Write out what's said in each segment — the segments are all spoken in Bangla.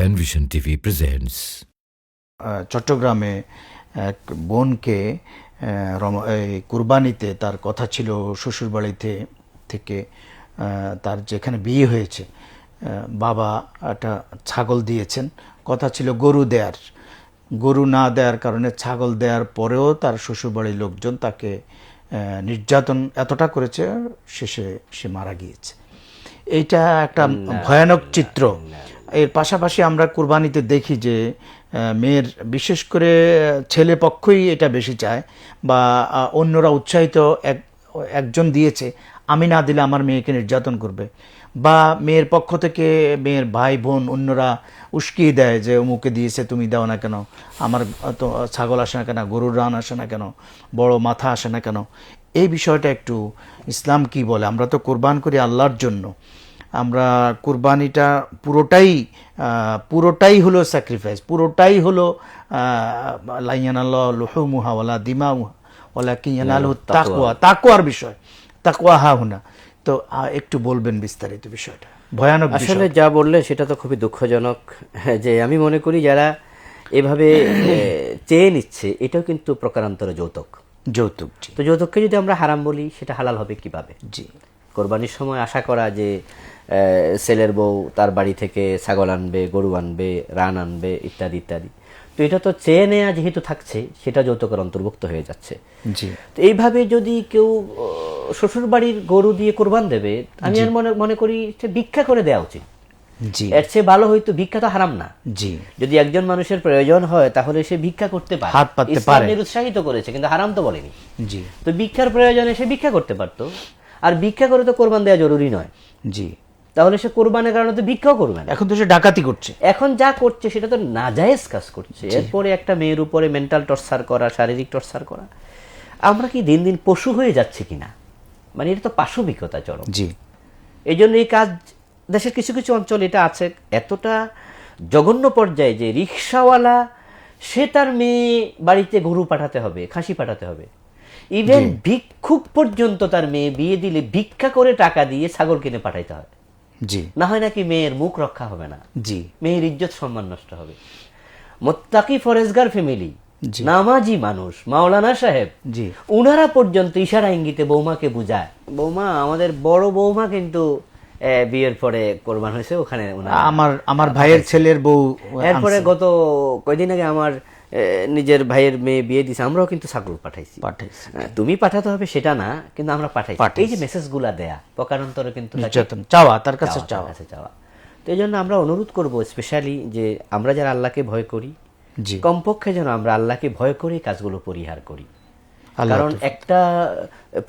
Penvision TV presents. আহ, চট্টগ্রামে এক বোনকে এই কুরবানিতে তার কথা ছিল শ্বশুরবাড়িতে থেকে তার যেখানে বিয়ে হয়েছে বাবা একটা ছাগল দিয়েছেন। কথা ছিল গরু দেয়ার। গরু না দেওয়ার কারণে ছাগল দেওয়ার পরেও তার শ্বশুরবাড়ির লোকজন তাকে নির্যাতন এতটা করেছে শেষে সে মারা গিয়েছে। এইটা একটা ভয়ানক চিত্র। এর পাশাপাশি আমরা কুরবানিতে দেখি যে মেয়ের বিশেষ করে ছেলে পক্ষই এটা বেশি চায় বা অন্যরা উৎসাহিত এক, একজন দিয়েছে, আমি না দিলে আমার মেয়েকে নির্যাতন করবে। বা মেয়ের পক্ষ থেকে মেয়ের ভাই, বোন, অন্যরা উস্কিয়ে দেয় যে অমুকে দিয়েছে, তুমি দাও না কেন? আমার তো ছাগল আসে না কেন? গরুর রান আসে না কেন? বড় মাথা আসে না কেন? এই বিষয়টা একটু ইসলাম কি বলে? আমরা তো কোরবান করি আল্লাহর জন্য। আমরা কুরবানিটা পুরোটাই পুরোটাই হলো স্যাক্রিফাইস পুরোটাই হলো লাইয়ানাল্লাহ লুহুমুহা ওয়ালা দিমাউহা ওলা কিয়ানাল তাকুয়া তাকুয়ার বিষয় তাকুয়া হা হুনা। তো একটু বলবেন বিস্তারিত বিষয়টা ভয়ানক বিষয়। আসলে যা বললেন সেটা তো খুবই দুঃখজনক হ্যাঁ, যে আমি মনে করি যারা এভাবে চেয়ে নিচ্ছে এটাও কিন্তু প্রকারান্তরে যৌতুক। যৌতুক তো যৌতুককে যদি আমরা হারাম বলি সেটা হালাল হবে কীভাবে? জি। কোরবানির সময় আশা করা যে ছেলের বউ তার বাড়ি থেকে ছাগল আনবে গরু আনবে রান আনবে ইত্যাদি ইত্যাদি। তো এটা তো চেয়ে নেয়া যেহেতু থাকছে সেটা যৌতুকের অন্তর্ভুক্ত হয়ে যাচ্ছে। তো এইভাবে যদি কেউ শ্বশুর বাড়ির গরু দিয়ে কোরবান দেবে আমি আর মনে মনে করি ভিক্ষা করে দেওয়া উচিত। জি। এর চেয়ে ভালো হয়তো ভিক্ষা তো হারাম না। জি। যদি একজন মানুষের প্রয়োজন হয় তাহলে সে ভিক্ষা করতে পারে। হাত পাততে পারে। নিরুৎসাহিত করেছে কিন্তু হারাম তো বলেনি। জি। তো ভিক্ষার প্রয়োজনে সে ভিক্ষা করতে পারতো। আর ভিক্ষা করে তো কোরবান দেওয়া জরুরি নয়। জি। তাহলে সে কোরবানের কারণে তো ভিক্ষাও করবে না। এখন তো সে ডাকাতি করছে। এখন যা করছে সেটা তো নাজায়েজ কাজ করছে। এরপরে একটা মেয়ের উপরে মেন্টাল টর্চার করা শারীরিক টর্চার করা। আমরা কি দিন দিন পশু হয়ে যাচ্ছে কিনা? মানে এটা তো পাশবিকতা চরম। জি। এই জন্য এই কাজ দেশের কিছু কিছু অঞ্চল এটা আছে। এতটা জঘন্য পর্যায়ে যে রিক্সাওয়ালা সে তার মেয়ে বাড়িতে গরু পাঠাতে হবে খাসি পাঠাতে হবে। ইভেন ভিক্ষুক পর্যন্ত তার মেয়ে বিয়ে দিলে ভিক্ষা করে টাকা দিয়ে ছাগল কিনে পাঠাইতে হয়। জি। না হয় নাকি মেয়ের মুখ রক্ষা হবে না। জি। মেয়ের ইজ্জত সম্মান নষ্ট হবে। মোত্তাকি ফরেজগার ফ্যামিলি নামাজি মানুষ মাওলানা সাহেব জি। উনারা পর্যন্ত ইশারা ইঙ্গিতে বৌমাকে বুঝায়। বৌমা আমাদের বড় বৌমা কিন্তু বিয়ের পরে কোরবান হয়েছে ওখানে আমার আমার ভাইয়ের ছেলের বউ এরপরে গত কয়দিন আগে আমার নিজের ভাইয়ের মেয়ে বিয়ে দিছে আমরাও কিন্তু ছাগল পাঠাইছি। পাঠাইছে। তুমি পাঠাতে হবে সেটা না কিন্তু আমরা পাঠাইছি। এই যে মেসেজগুলা দেয়া প্রকারান্তরে কিন্তু চাওয়া তার কাছে চাওয়া, কাছে চাওয়া। তো এই জন্য আমরা অনুরোধ করব স্পেশালি যে আমরা যারা আল্লাহকে ভয় করি কমপক্ষে যেন আমরা আল্লাহকে ভয় করে কাজগুলো পরিহার করি। কারণ একটা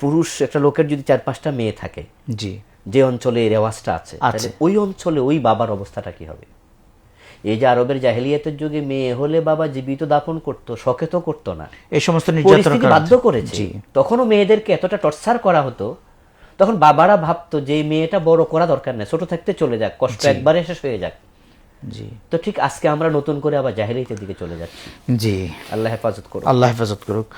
পুরুষ একটা লোকের যদি চার পাঁচটা মেয়ে থাকে জি। যে অঞ্চলে রেওয়াজটা আছে ওই অঞ্চলে ওই বাবার অবস্থাটা কি হবে? এই যে আরবের জাহেলিয়াতের যুগে মেয়ে হলে বাবা জীবিত দাপন করতো শখে তো করতো না। এই সমস্ত নির্যাতন বাধ্য করেছে। তখনও মেয়েদেরকে এতটা টর্চার করা হতো তখন বাবারা ভাবতো যে মেয়েটা বড় করা দরকার নেই ছোট থাকতে চলে যাক কষ্ট একবারে শেষ হয়ে যাক। জি। তো ঠিক আজকে আমরা নতুন করে আবার জাহেলিয়াতের দিকে চলে যাচ্ছি। জি। আল্লাহ হেফাজত করুন আল্লাহ হেফাজত করুক।